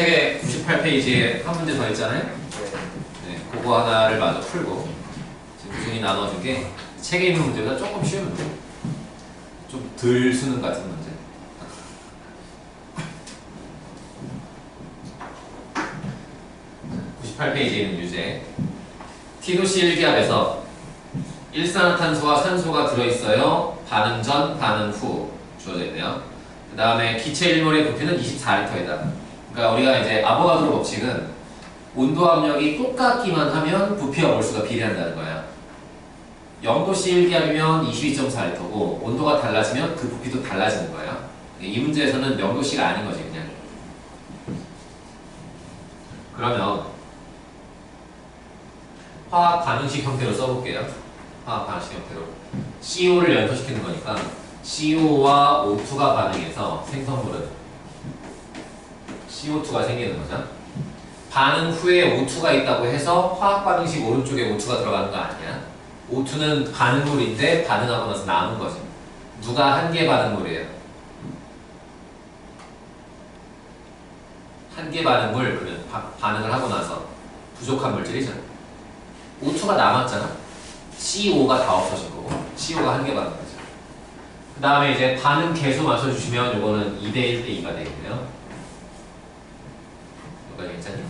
책의 98페이지에 한 문제 더 있잖아요. 네, 그거 하나를 마저 풀고 지금 구성이 나눠준 게 책에 있는 문제보다 조금 쉬운 문제. 좀 덜 수능 같은 문제. 자, 98페이지에 있는 유제. 티노시 1기압에서 일산화탄소와 산소가 들어있어요. 반응 전, 반응 후 주어져 있네요. 그 다음에 기체 1몰의 부피는 24리터이다. 그러니까 우리가 이제 아보가드로 법칙은 온도 압력이 똑같기만 하면 부피와 몰수가 비례한다는 거야. 0도씨 1기압이면 22.4리터고 온도가 달라지면 그 부피도 달라지는 거야. 이 문제에서는 0도씨가 아닌 거지 그냥. 그러면 화학 반응식 형태로 써볼게요. 화학 반응식 형태로 CO를 연소시키는 거니까 CO와 O2가 반응해서 생성물은 CO2가 생기는 거죠. 반응 후에 O2가 있다고 해서 화학 반응식 오른쪽에 O2가 들어가는 거 아니야. O2는 반응물인데 반응하고 나서 남은 거지. 누가 한 개 반응물이에요? 한 개 반응물 그러면 바- 반응을 하고 나서 부족한 물질이잖아. O2가 남았잖아. CO가 다 없어진 거고 CO가 한 개 반응 거죠. 그 다음에 이제 반응 계수 맞춰주시면 이거는 2대 1대 2가 되겠네요. 이거 괜찮니?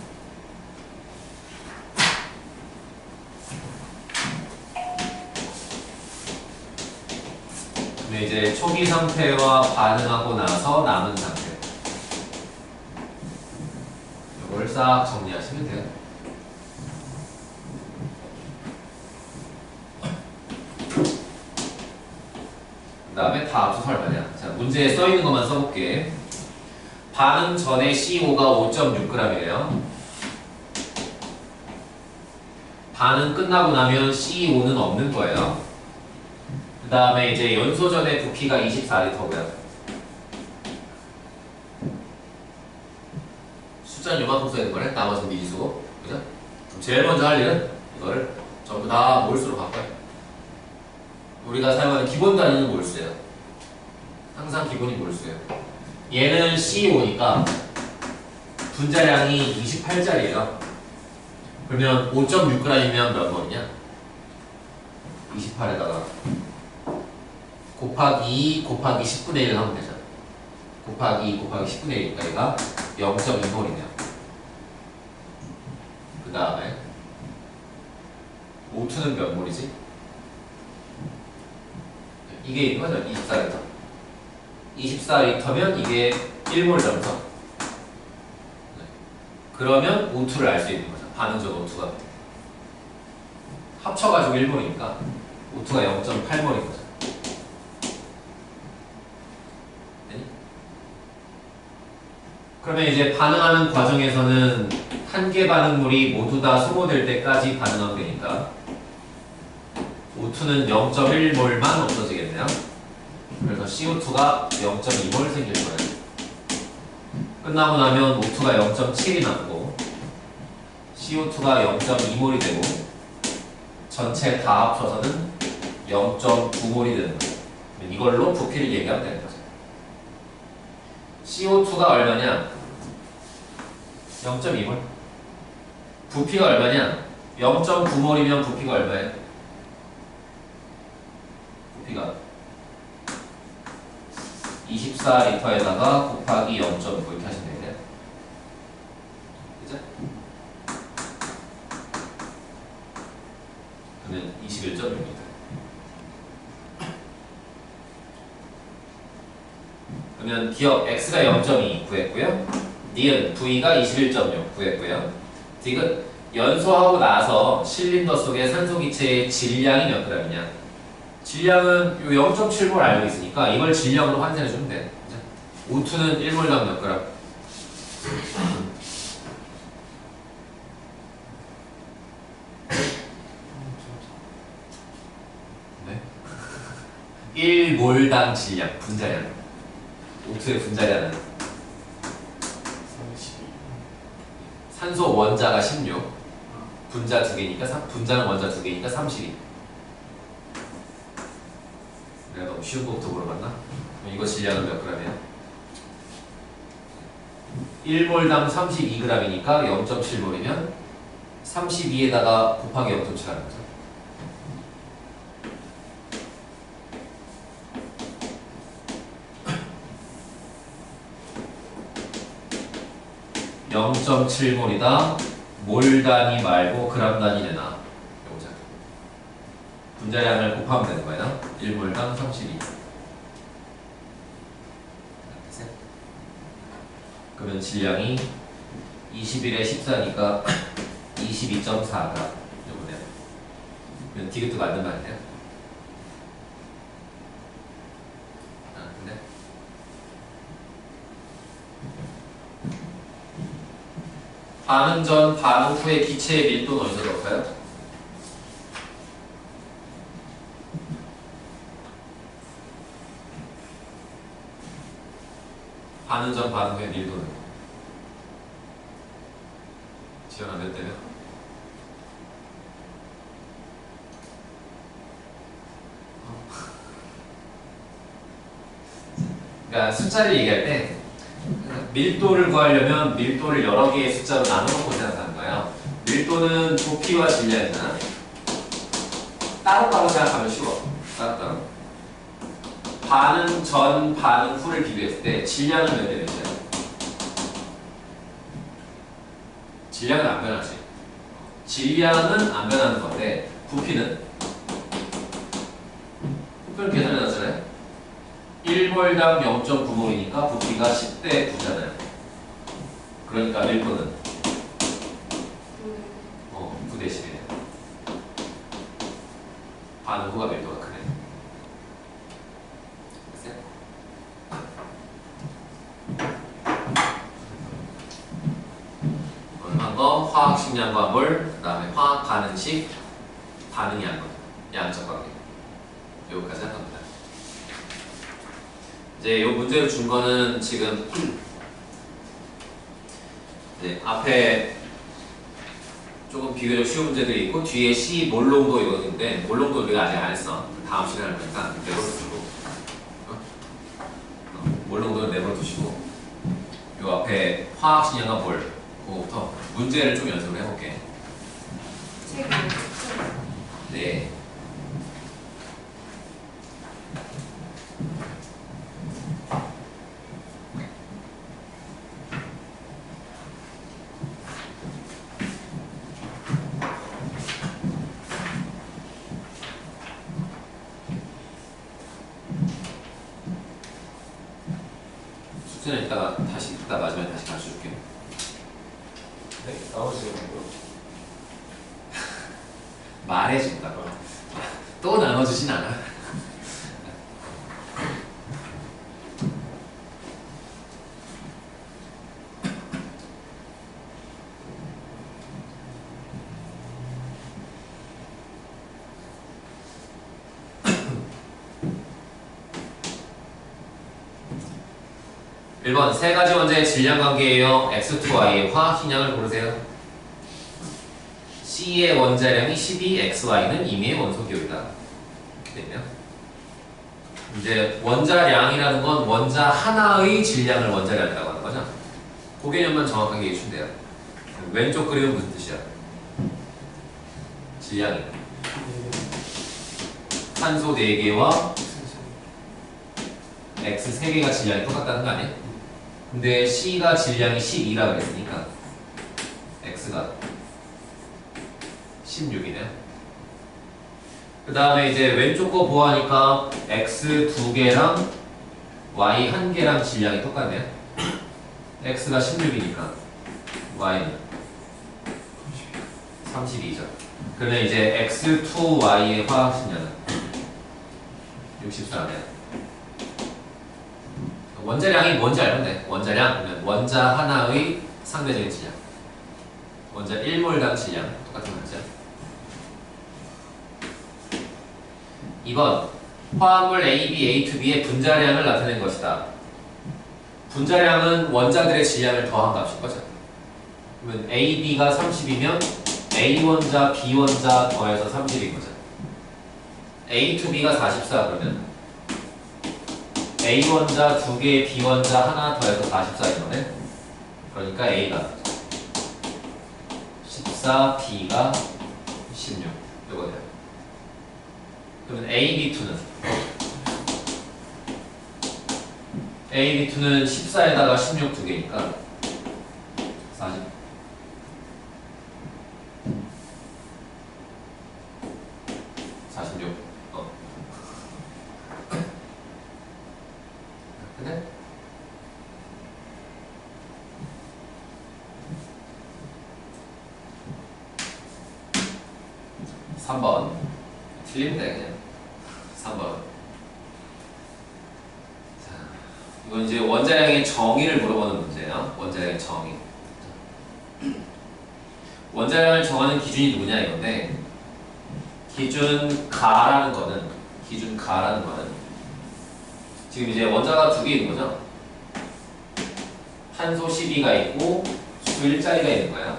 근데 이제 초기 상태와 반응하고 나서 남은 상태. 이걸 싹 정리하시면 돼요. 그 다음에 다 합쳐서 얼마냐? 자, 문제에 써 있는 것만 써볼게. 반응 전에 CO가 5.6g이에요. 반응 끝나고 나면 CO는 없는 거예요. 그 다음에 이제 연소 전의 부피가 24리터고요. 숫자는 요만큼 써야 되는 거네. 나머지는 미지수고. 그죠? 그럼 제일 먼저 할 일은 이거를 전부 다 몰수로 바꿔요. 우리가 사용하는 기본 단위는 몰수예요. 항상 기본이 몰수예요. 얘는 CO니까 분자량이 28짜리예요. 그러면 5.6g이면 몇 몰이냐? 28에다가 곱하기 2 곱하기 10분의 1 하면 되죠. 곱하기 2 곱하기 10분의 1이니까 얘가 0.2몰이네요. 그 다음에 O2는 몇 몰이지? 이게 있는 거죠. 24리터. 24리터면 이게 1몰 점성. 네. 그러면 O2를 알 수 있는 거죠. 반응적 O2가. 합쳐가지고 1몰이니까 O2가 0.8몰인 거죠. 되니? 그러면 이제 반응하는 과정에서는 한 개 반응물이 모두 다 소모될 때까지 반응하면 되니까 O2는 0.1몰만 없어지겠네요. 그래서 CO2가 0.2몰 생길 거예요. 끝나고 나면 O2가 0.7이 남고 CO2가 0.2몰이 되고 전체 다 합쳐서는 0.9몰이 되는 거예요. 이걸로 부피를 얘기하면 되는 거죠. CO2가 얼마냐? 0.2몰. 부피가 얼마냐? 0.9몰이면 부피가 얼마예요? 부피가 24리터에다가 곱하기 0.9 이렇게 하시면 되겠네요. 그죠? 그러면 21.6m. 그러면 기억 x가 0.2 구했고요. 니은 v가 21.6 구했고요. 디귿 연소하고 나서 실린더 속의 산소 기체의 질량이 몇 g이냐? 질량은 요 0.7몰 알고 있으니까 이걸 질량으로 환산해 주면 돼. 그죠? O2는 1몰당 몇 그램? 네? 1몰당 질량, 분자량. O2의 분자량은 32. 산소 원자가 16, 분자 두 개니까 삼- 분자는 원자 두 개니까 32. 내가 너무 쉬운 거부터 물어봤나? 이거 질량은 몇 g이야? 1몰당 32g이니까 0.7몰이면 32에다가 곱하기 0.7 하는 거죠. (0.7몰이다) 몰 단위 말고 그람 단위 내놔 분자량을 곱하면 되는 거예요 1몰당 32 셋. 그러면 질량이 21에 14니까 22.4가 요거네요. 이건 디귿도 맞는 말이네요. 아, 근데 반응 전, 반응 후의 기체의 밀도는 어디서 넣을까요? 반응 전, 반응 후의 밀도는 지연아 몇 대면? 그러니까 숫자를 얘기할 때 밀도를 구하려면 밀도를 여러 개의 숫자로 나눠놓고 생각하는 거예요. 밀도는 부피와 질량이잖아. 따로따로 생각하면 쉬워. 따로따로. 반응 전, 반응 후를 비교했을 때 질량은 몇대 몇이야? 질량은 안 변하지. 질량은 안 변하는 건데 부피는 부피는 계산해 놨잖아요. 1몰당 0.9몰이니까 부피가 10대 9잖아요. 그러니까 밀도는 어, 9대 10이네. 반응 후가 밀도가 크네. 됐어요? 화학 식량과 몰, 그 다음에 화학 반응식, 반응이 한 거, 양적 관계. 여기까지 한 겁니다. 이제 이 문제를 준 거는 지금 이제 앞에 조금 비교적 쉬운 문제들이 있고 뒤에 C 몰롱도 이거인데 몰롱도 우리가 아직 안 했어. 다음 시간에 하니까 내버려 두고 어? 어, 몰롱도는 내버려 두시고 요 앞에 화학 신형과 몰 그거부터 문제를 좀 연습을 해볼게. 네. 이따가 다시 이따 마지막에 다시 가르쳐 줄게요. 네, 나머지는 뭐요? 말해준다고. 또 나눠주진 않아. (1번) 세 가지 원자의 질량 관계예요 x2y의 화학 힘량을 고르세요 C의 원자량이 12, XY는 임의의 원소 기호이다. 되네요. 이제 원자량이라는 건 원자 하나의 질량을 원자량이라고 하는 거죠. 그 개념만 정확하게 돼요. 왼쪽 그림은 무슨 뜻이야? 질량이. 산소 4개와 X 3개가 질량이 똑같다는 거 아니에요? 근데 C가 질량이 12라 그랬으니까 X가 16이네요. 그 다음에 이제 왼쪽 거 보아하니까 x 두 개랑 y 한 개랑 질량이 똑같네요. x가 16이니까 y는 32죠. 그러면 이제 x2y의 화학 식량은 64네요. 원자량이 뭔지 알면 돼. 원자량 그러면 원자 하나의 상대적인 질량. 원자 1몰당 질량 똑같은 말이죠. 2번 화합물 AB, A2B의 분자량을 나타낸 것이다. 분자량은 원자들의 질량을 더한 값인 거죠. 그러면 AB가 30이면 A 원자, B 원자 더해서 30인 거죠. A2B가 44 그러면 A 원자 두 개, B 원자 하나 더해서 44인 거네. 그러니까 A가 14, B가 16. 이거네요. 그러면 A, B2는 A, B2는 14에다가 16 두 개니까 40. 사십육. 어. 근데 삼번 틀리면 돼 그냥 3번 자 이제 원자량의 정의를 물어보는 문제예요 원자량의 정의 원자량을 정하는 기준이 누구냐 이건데 기준 가라는 거는 기준 가라는 거는 지금 이제 원자가 두 개 있는 거죠. 탄소 12가 있고 수소 1짜리가 있는 거예요.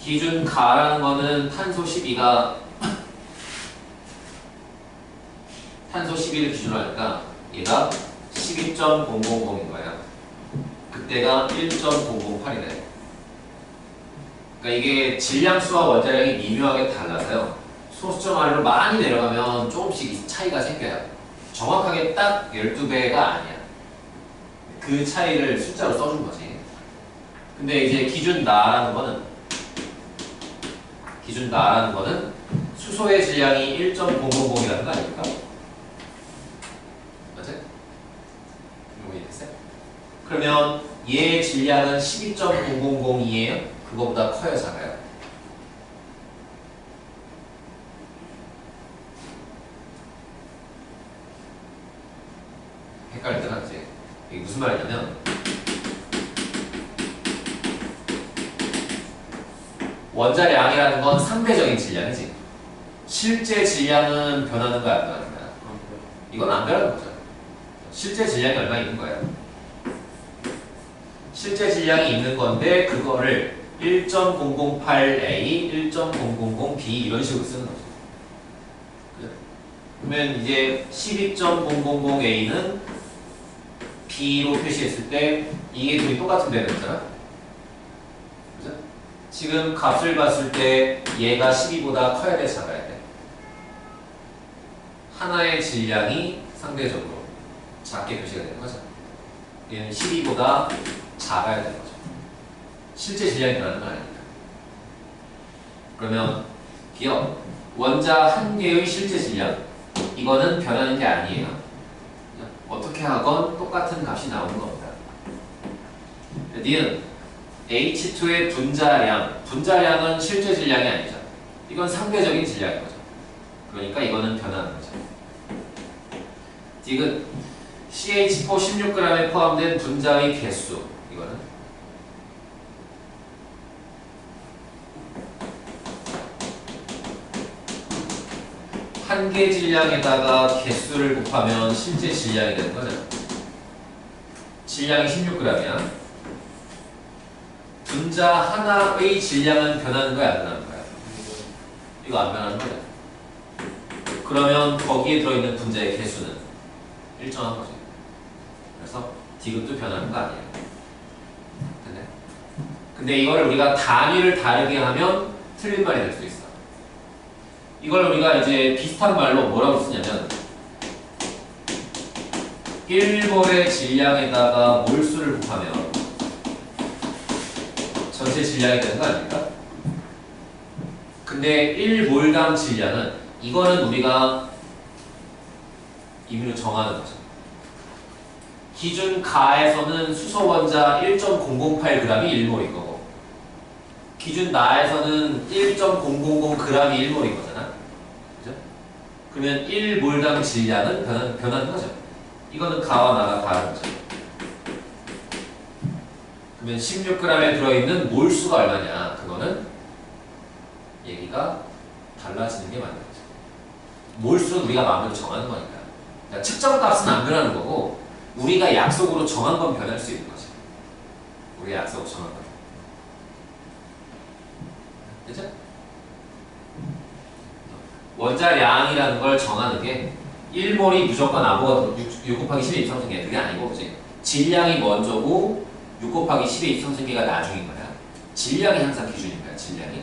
기준 가라는 거는 탄소 12가 탄소 12를 기준으로 하니까 얘가 12.000인 거예요. 그때가 1.008이래. 그러니까 이게 질량수와 원자량이 미묘하게 달라서요. 소수점 아래로 많이 내려가면 조금씩 이 차이가 생겨요. 정확하게 딱 12배가 아니야. 그 차이를 숫자로 써준 거지. 근데 이제 기준 나라는 거는 기준 나라는 거는 수소의 질량이 1.000이라는 거 아닙니까? 맞지? 이거 이해됐어요? 그러면 얘의 질량은 12.0002예요? 그거보다 커요, 작아요? 헷갈릴 때가 이제. 이게 무슨 말이냐면 원자량이라는 건 상대적인 질량이지. 실제 질량은 변하는 거야 안 변하는 거야? 이건 안 변하는 거죠 실제 질량이 얼마 있는 거예요 실제 질량이 있는 건데 그거를 1.008A, 1.000B 이런 식으로 쓰는 거죠? 그러면 이제 12.000A는 B로 표시했을 때 이게 둘이 똑같은 되는 거잖아. 그죠? 지금 값을 봤을 때 얘가 12보다 커야 돼, 작아야 돼? 하나의 질량이 상대적으로 작게 표시가 되는 거죠. 얘는 12보다 작아야 되는 거죠. 실제 질량이 변하는 건 아니니까. 그러면 기억 원자 한 개의 실제 질량 이거는 변하는 게 아니에요. 어떻게 하건 똑같은 값이 나오는 겁니다. 니은 H2의 분자량, 분자량은 실제 질량이 아니죠. 이건 상대적인 질량인 거죠. 그러니까 이거는 변하는 거죠. 디귿 CH4 16g에 포함된 분자의 개수 이거는 한 개 질량에다가 개수를 곱하면 실제 질량이 되는 거죠. 질량이 16g이야. 분자 하나의 질량은 변하는 거야, 안 변하는 거야? 이거 안 변하는 거야. 그러면 거기에 들어있는 분자의 개수는 일정한 거지. 디귿도 변하는 거 아니에요. 근데, 근데 이걸 우리가 단위를 다르게 하면 틀린 말이 될수 있어. 이걸 우리가 이제 비슷한 말로 뭐라고 쓰냐면 1몰의 질량에다가 몰수를 곱하면 전체 질량이 되는 거 아닙니까? 근데 1몰당 질량은 이거는 우리가 임의로 정하는 거죠. 기준 가에서는 수소 원자 1.008g이 1몰인 거고 기준 나에서는 1.000g이 1몰인 거잖아. 그죠? 그러면 1몰당 질량은 변한, 변하는 거죠. 이거는 가와 나가 다른 거죠. 그러면 16g에 들어있는 몰수가 얼마냐? 그거는 얘기가 달라지는 게 맞는 거죠. 몰수는 우리가 마음대로 정하는 거니까. 그러니까 측정값은 안 변하는 거고 우리가 약속으로 정한 건 변할 수 있는 거죠. 우리가 약속으로 정한 건. 그죠? 원자량이라는 걸 정하는 게 1몰이 무조건 아무것도 6, 6 곱하기 12 상승해 그게 아니고 그지? 질량이 먼저고 6 곱하기 10의 입성승계가 나중인 거야. 질량이 항상 기준인 거야, 질량이.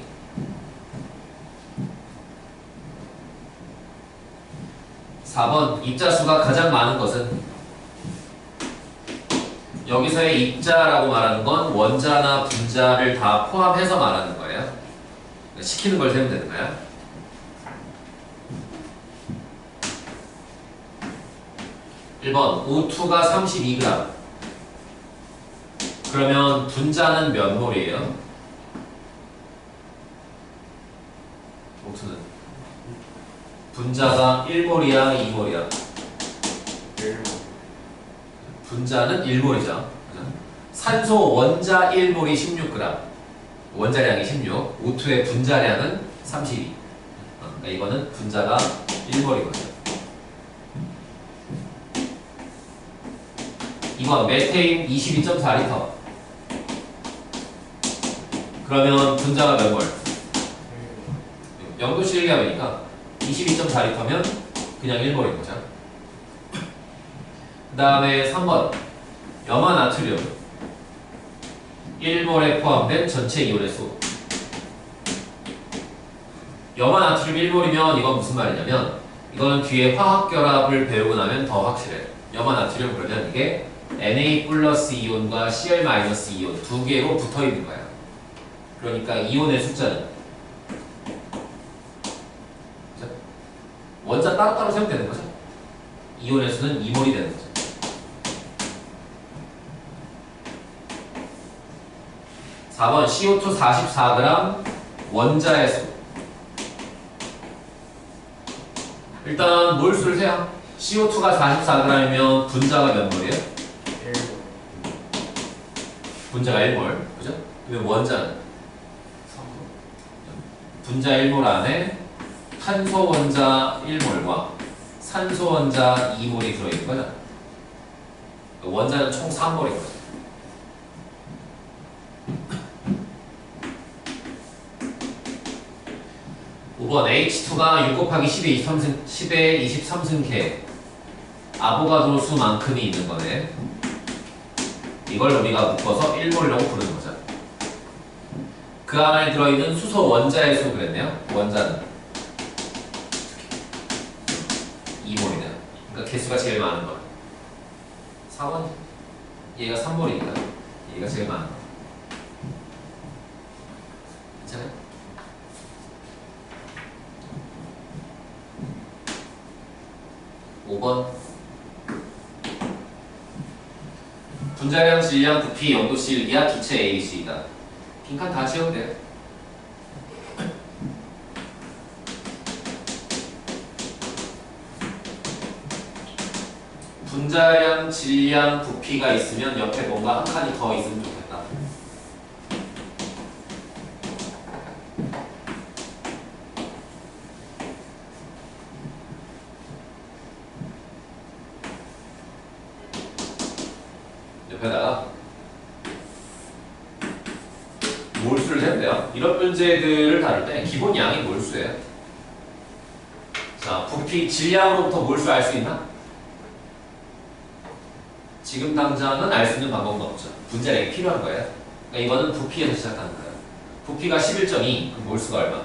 사번 입자수가 가장 많은 것은 여기서의 입자라고 말하는 건 원자나 분자를 다 포함해서 말하는 거예요. 시키는 걸 세면 되는 거야. 1번 O2가 32g 그러면 분자는 몇 몰이에요? O2는 분자가 1몰이야 2몰이야? 1번 분자는 1몰이죠. 산소 원자 1몰이 16g 원자량이 16 O2의 분자량은 32 어, 그러니까 이거는 분자가 1몰이거든요. 2번 메테인 22.4리터. 그러면 분자가 몇 몰? 0도씨 얘기하니까 22.4리터면 그냥 1몰인 거죠 그 다음에 3번 염화 나트륨 1몰에 포함된 전체 이온의 수 염화 나트륨 1몰이면 이건 무슨 말이냐면 이거는 뒤에 화학 결합을 배우고 나면 더 확실해 염화 나트륨 그러면 이게 Na 플러스 이온과 Cl 마이너스 이온 두 개로 붙어 있는 거야. 그러니까 이온의 숫자는 자, 원자 따로따로 세면 되는 거죠. 이온의 수는 2몰이 되는 거죠. 사번 CO2 44g 원자의 수. 일단 몰수를 세요. CO2가 44g이면 분자가 몇 몰이에요? 1번 분자가 1몰, 그죠? 그러면 원자는 3번 분자 1몰 안에 탄소 원자 1몰과 산소 원자 2몰이 들어있는 거죠. 원자는 총 3몰인 거죠. 오번 H2가 6 곱하기 10의 23승, 10의 23승계 아보가드로 수만큼이 있는 거네. 이걸 우리가 묶어서 1몰이라고 부르는 거죠. 그 안에 들어있는 수소 원자의 수 그랬네요. 원자는 2몰이네요. 그러니까 개수가 제일 많은 거. 4번 얘가 3몰이니까 얘가 제일 많은 거. 괜찮아요? 오번 분자량, 질량, 부피, 연도시, 일기야, 기체 AC이다. 빈칸 다 채우면 돼요. 분자량, 질량, 부피가 있으면 옆에 뭔가 한 칸이 더 있으면 좋겠다. 옆에다가 돼요. 이런 문제들을 다룰 때 기본 양이 몰수예요. 자, 부피 질량으로부터 몰수 알 수 있나? 지금 당장은 알 수 있는 방법은 없죠. 분자량이 필요한 거예요. 그러니까 이거는 부피에서 시작하는 거예요. 부피가 11.2, 그럼 몰수가 얼마?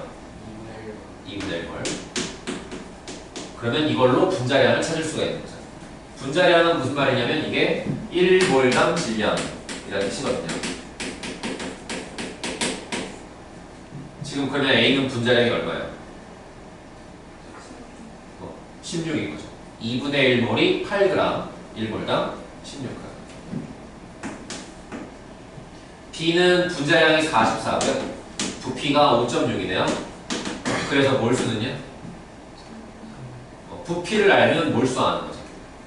2분의 1몰. 그러면 이걸로 분자량을 찾을 수가 있는 거죠. 분자량은 무슨 말이냐면 이게 1몰당 질량이라는 뜻이거든요. 지금 그러면 A는 분자량이 얼마예요? 16인 거죠. 2분의 1 몰이 8g, 1몰당 16g. B는 분자량이 44고요. 부피가 5.6이네요. 그래서 몰수는요? 어, 부피를 알면 몰수 아는 거죠.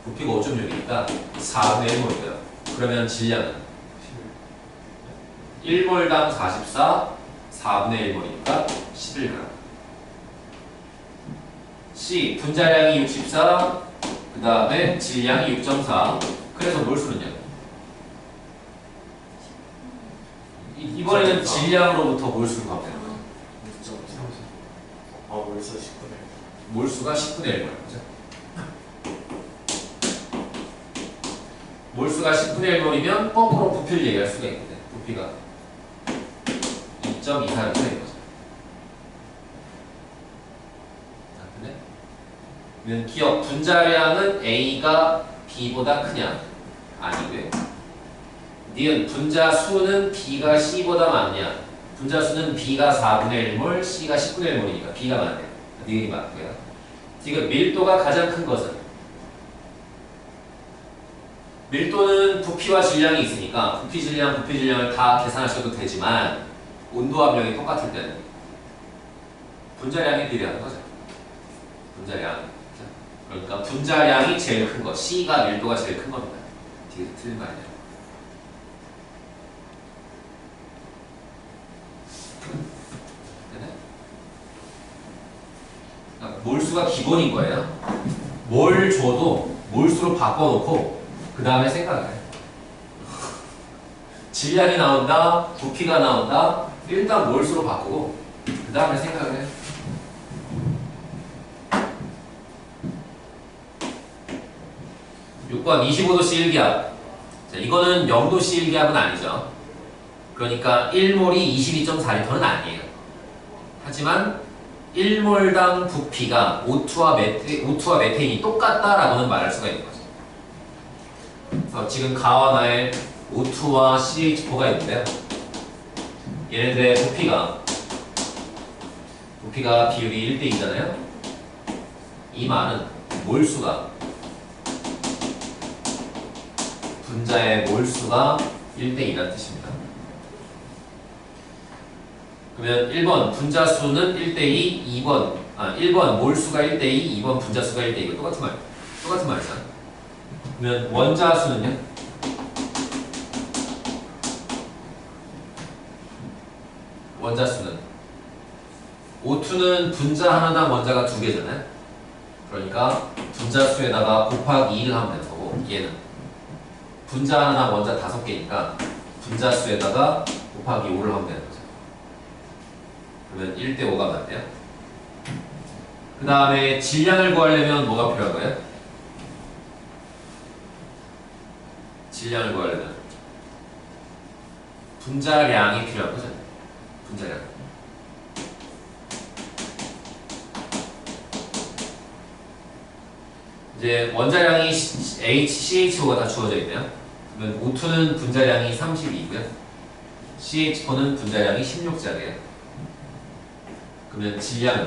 부피가 5.6이니까 4분의 1몰이고요. 그러면 질량은 1몰당 44, 4분의 1몰이니까 11g. C 분자량이 64, 그 다음에 질량이 6.4. 그래서 몰수는요? 이- 이번에는 질량으로부터 몰수로 가면 되는 거죠. 6.3아 벌써 19네 몰수가 10분의 1몰. 그죠? 몰수가 10분의 1 몰이면 거꾸로 부피를 얘기할 수가 있는데 부피가 2.24를 되는 거죠. 자, 근데 그러면 기억 분자량은 A가 B보다 크냐? 아니고요. 니은 분자 수는 B가 C보다 많냐? 분자 수는 B가 4분의 1몰, C가 10분의 1몰이니까 B가 많네요. 니은이 맞고요. 지금 밀도가 가장 큰 것은 밀도는 부피와 질량이 있으니까 부피 질량, 부피 질량을 다 계산하셔도 되지만 온도 압력이 똑같을 때는 분자량에 비례하는 거죠. 분자량. 자, 그러니까 분자량이 제일 큰 거, C가 밀도가 제일 큰 겁니다. 뒤에서 틀린 거 아니에요. 그러니까 몰수가 기본인 거예요. 뭘 줘도 몰수로 바꿔놓고 그 다음에 생각을 해. 질량이 나온다, 부피가 나온다, 일단 몰수로 바꾸고 그 다음에 생각을 해. 육번 25도씨 1기압. 자, 이거는 0도씨 1기압은 아니죠. 그러니까 1몰이 22.4리터는 아니에요. 하지만 1몰당 부피가 O2와, 메테, O2와 메테인이 똑같다라고는 말할 수가 있는 거죠. 그래서 지금 가와 나의 O2와 CH4가 있는데요. 얘네들의 부피가 부피가 비율이 1대 2잖아요. 이 말은 몰수가 분자의 몰수가 1대 2라는 뜻입니다. 그러면 1번 분자 수는 1대 2, 2번 아 1번 몰수가 1대 2, 2번 분자 수가 1대 2 이거 똑같은 말 똑같은 말이잖아. 그러면 원자 수는요? 원자 수는 O2는 분자 하나당 원자가 두 개잖아요. 그러니까 분자 수에다가 곱하기 2를 하면 되는 거고 얘는 분자 하나당 원자 다섯 개니까 분자 수에다가 곱하기 5를 하면 되는 거죠. 그러면 1대 5가 맞대요. 그 다음에 질량을 구하려면 뭐가 필요한 거예요? 질량을 구하려면 분자량이 필요한 거죠. 분자량. 이제 원자량이 HCHO가 다 주어져 있네요. 그러면 O2는 분자량이 32고요. CH4는 분자량이 16자리예요. 그러면 질량은